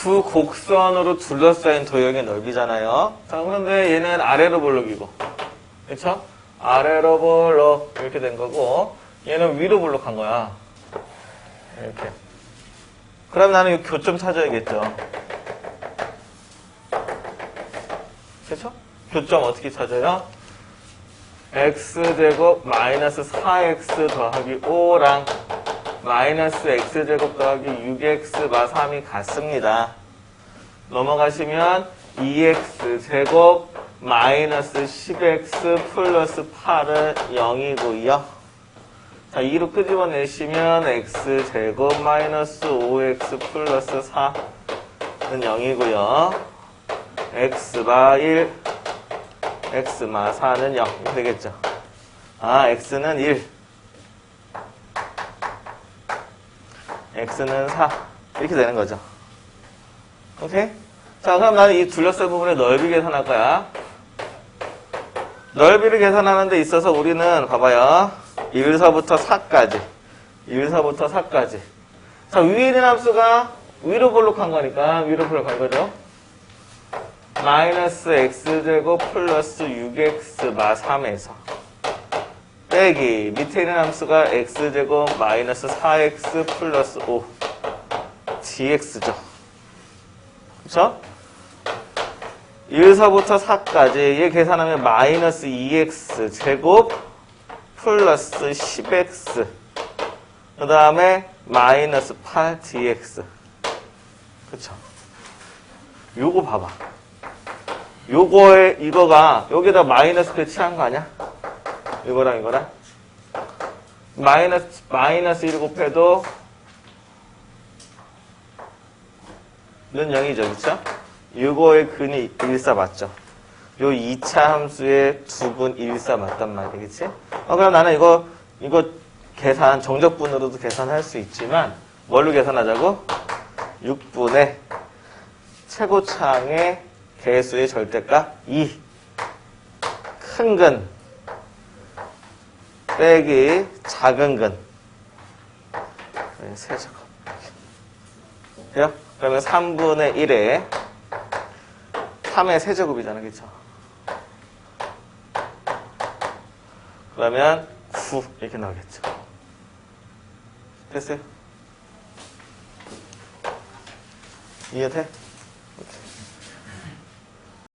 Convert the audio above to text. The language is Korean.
두 곡선으로 둘러싸인 도형의 넓이잖아요. 자, 그런데 얘는 아래로 볼록이고, 그쵸? 아래로 볼록 이렇게 된 거고, 얘는 위로 볼록한 거야. 이렇게. 그럼 나는 이 교점 찾아야겠죠. 그쵸? 교점 어떻게 찾아요? x제곱 마이너스 4x 더하기 5랑 마이너스 x제곱 더하기 6x 마 3이 같습니다. 넘어가시면 2x제곱 마이너스 10x 플러스 8은 0이고요. 자, 2로 끄집어내시면 x제곱 마이너스 5x 플러스 4는 0이고요. x마 1, x마 4는 0 이렇게 되겠죠. 아, x는 1, x는 4 이렇게 되는 거죠. 오케이? 자, 그럼 나는 이 둘러싼 부분의 넓이 계산할 거야. 넓이를 계산하는 데 있어서 우리는 봐봐요. 1서부터 4까지. 1서부터 4까지. 자, 위에 있는 함수가 위로 볼록한 거니까 위로 볼록한 거죠. 마이너스 x제곱 플러스 6x 마 3에서 빼기 밑에 있는 함수가 x제곱 마이너스 4x 플러스 5 dx죠. 그쵸? 1서부터 4까지 얘 계산하면 마이너스 2x 제곱 플러스 10x 그 다음에 마이너스 8 dx 그쵸? 요거 봐봐. 요거에 이거가 여기다 마이너스 배치한 거 아니야? 이거랑 이거랑 마이너스 마이너스 1 곱해도 는 0이죠, 그쵸? 요거의 근이 1사 맞죠? 요 2차 함수의 두분 1사 맞단 말이야, 그치? 어, 그럼 나는 이거 이거 계산 정적분으로도 계산할 수 있지만 뭘로 계산하자고? 6분의 최고창의 개수의 절대값 2. 큰근 빼기 작은 근. 네, 세제곱. 돼요? 그러면 3분의 1에 3의 세제곱이잖아, 그쵸? 그러면 9 이렇게 나오겠죠. 됐어요? 이해 돼?